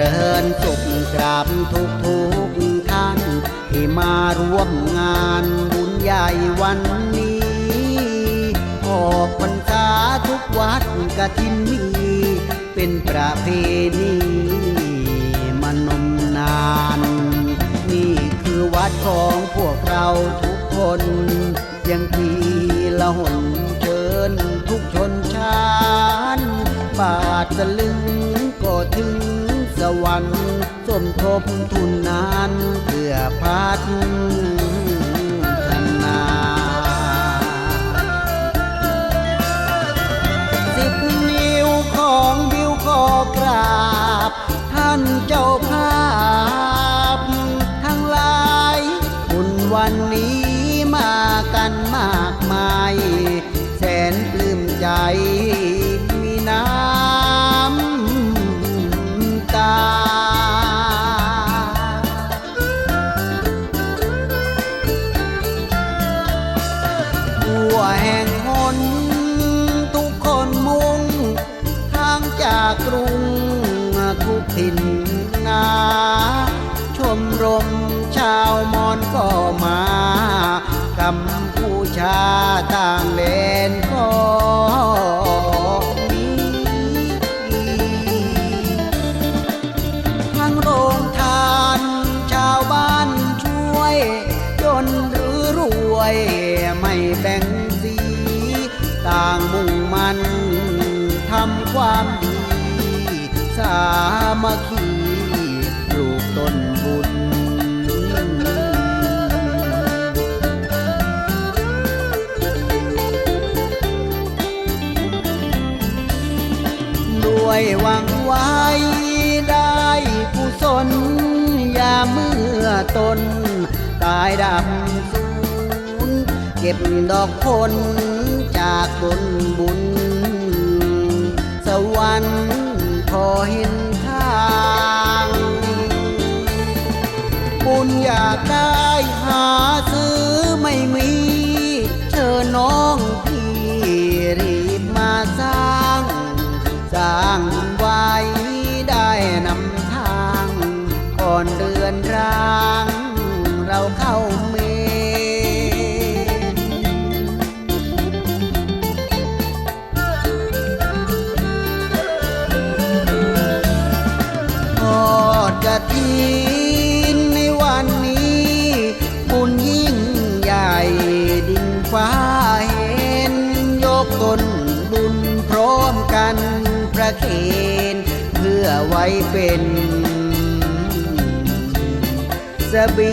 ริญสุขกราบทุกทุกท่าน ที่มาร่วมงานบุญใหญ่วันนี้ออกพรรษาทุกวัดกฐินมี เป็นประเพณีมานมนาน นี่คือวัดของพวกเราทุกคน ยังทีละหนเชิญทุกชนชาติบาทสลึงก็ถึง มทบทุนนานเพื่อพัฒนาสิบนิ้วของบิวขอกราบ ท่านเจ้าภาพ ทั้งหลายบุญวันนี้มากันมากมาย แสนปลื้มใจ แห่งหน ทุกคนมุ่ง ทางจากกรุง ทุกถิ่นนา ชมรมชาวมอนก็มากำผู้ชาต่างแดนางมุ่งมันทำความดี สามัคคีปลูกต้นบุญ ด้วยหวังไว้ได้ผู้สนยาเมื่อตน ตายดำสูญเก็บดอกผล จากบนบุญ สวรรค์พอเห็น ยินในวันนี้บุญยิ่งใหญ่ดินฟ้าเห็น ยกตนบุญพร้อมกันประเคนเพื่อไว้เป็นสบี